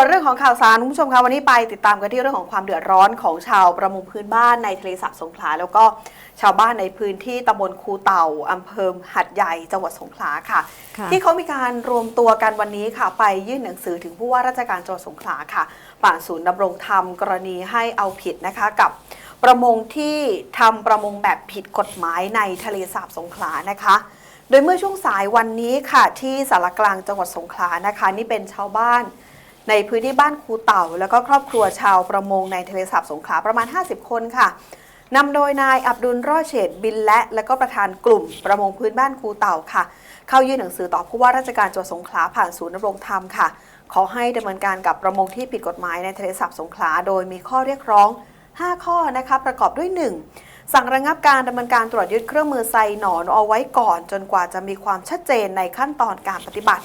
วนเรื่องของข่าวสารคุณผู้ชมคะวันนี้ไปติดตามกันที่เรื่องของความเดือดร้อนของชาวประมงพื้นบ้านในทะเลสาบสงขลา แล้วก็ชาวบ้านในพื้นที่ตำบลคูเต่าอำเภอหัดใหญ่จังหวัดสงขลาค่ะค่ะ ที่เขามีการรวมตัวกันวันนี้ค่ะ ไปยื่นหนังสือถึงผู้ว่าราชการจังหวัดสงขลาค่ะผ่านศูนย์ดำรงธรรมกรณีให้เอาผิดนะคะกับประมงที่ทำประมงแบบผิดกฎหมายในทะเลสาบสงขลานะคะโดยเมื่อช่วงสายวันนี้ค่ะที่สารกลางจังหวัดสงขลานะคะ นี่เป็นชาวบ้าน ในพื้นที่บ้านคูเต่า แล้วก็ครอบครัวชาวประมงในทะเลสาบสงขลาประมาณ 50 คนค่ะนำโดยนายอับดุลรอดเฉดบินและ และก็ประธานกลุ่มประมงพื้นบ้านคูเต่าค่ะ เข้ายื่นหนังสือต่อผู้ว่าราชการจังหวัดสงขลาผ่านศูนย์ดำรงธรรมค่ะ ขอให้ดำเนินการกับประมงที่ผิดกฎหมายในทะเลสาบสงขลาโดยมีข้อเรียกร้อง 5 ข้อนะคะประกอบด้วย 1. สั่งระงับการดำเนินการตรวจยึดเครื่องมือไซหนอนเอาไว้ก่อน จนกว่าจะมีความชัดเจนในขั้นตอนการปฏิบัติ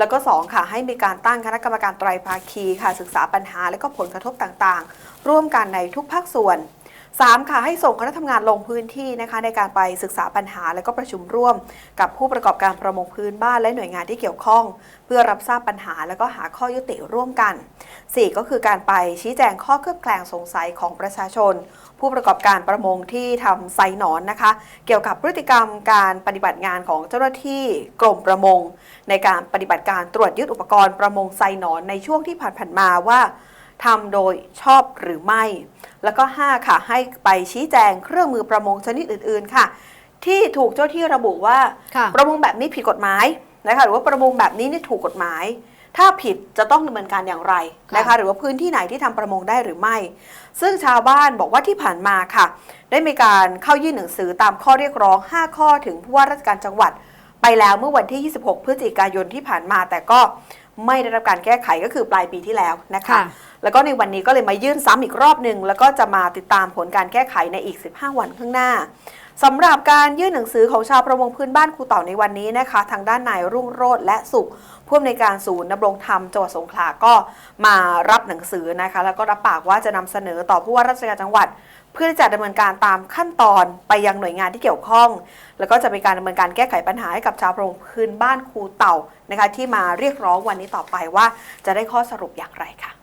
แล้วก็ 2 ค่ะ ให้มีการตั้งคณะกรรมการไตรภาคีค่ะศึกษาปัญหาและก็ผลกระทบต่างๆ ร่วมกันในทุกภาคส่วน 3. ค่ะ ให้ส่งคณะทำงานลงพื้นที่นะคะในการไปศึกษาปัญหา และก็ประชุมร่วม กับผู้ประกอบการประมงพื้นบ้านและหน่วยงานที่เกี่ยวข้อง เพื่อรับทราบปัญหาและก็หาข้อยุติร่วมกัน 4. ก็คือการไปชี้แจงข้อเคลือบแคลงสงสัยของประชาชน ผู้ประกอบการประมงที่ทำไซหนอนนะคะ เกี่ยวกับพฤติกรรมการปฏิบัติงานของเจ้าหน้าที่กรมประมง ในการปฏิบัติการตรวจยึดอุปกรณ์ประมงไซหนอนในช่วงที่ผ่านๆมาว่า ทำโดยชอบหรือไม่ แล้วก็ 5 ค่ะ ให้ไปชี้แจงเครื่องมือประมงชนิดอื่น ๆ ค่ะ ที่ถูกเจ้าที่ระบุว่าค่ะประมงแบบนี้ผิดกฎหมายนะคะหรือว่าประมงแบบนี้นี่ถูกกฎหมาย ถ้าผิดจะต้องดำเนินการอย่างไรนะคะค่ะหรือว่าพื้นที่ไหนที่ทำประมงได้หรือไม่ ซึ่งชาวบ้านบอกว่าที่ผ่านมาค่ะ ได้มีการเข้ายื่นหนังสือตามข้อเรียกร้อง 5 ข้อถึงผู้ว่าราชการจังหวัด ไปแล้วเมื่อวันที่ 26 พฤศจิกายนที่ผ่านมา แต่ก็ ไม่ได้รับการแก้ไขก็คือปลายปีที่แล้วนะคะ ค่ะ แล้วก็ในวันนี้ก็เลยมายื่นซ้ำอีกรอบหนึ่งแล้วก็จะมาติดตามผลการแก้ไขในอีก 15 วันข้างหน้า สำหรับการยื่นหนังสือของชาวประมงพื้นบ้านครูเต่าในวันนี้นะคะ ทางด้านนายรุ่งโรจน์และสุขผู้อำนวยการศูนย์ดำรงธรรมจังหวัดสงขลาก็มารับหนังสือนะคะ แล้วก็รับปากว่าจะนำเสนอต่อผู้ว่าราชการจังหวัด เพื่อที่จะดำเนินการตามขั้นตอนไปยังหน่วยงานที่เกี่ยวข้อง แล้วก็จะมีการดำเนินการแก้ไขปัญหาให้กับชาวประมงพื้นบ้านครูเต่านะคะที่มาเรียกร้องวันนี้ต่อไปว่าจะได้ข้อสรุปอย่างไรค่ะ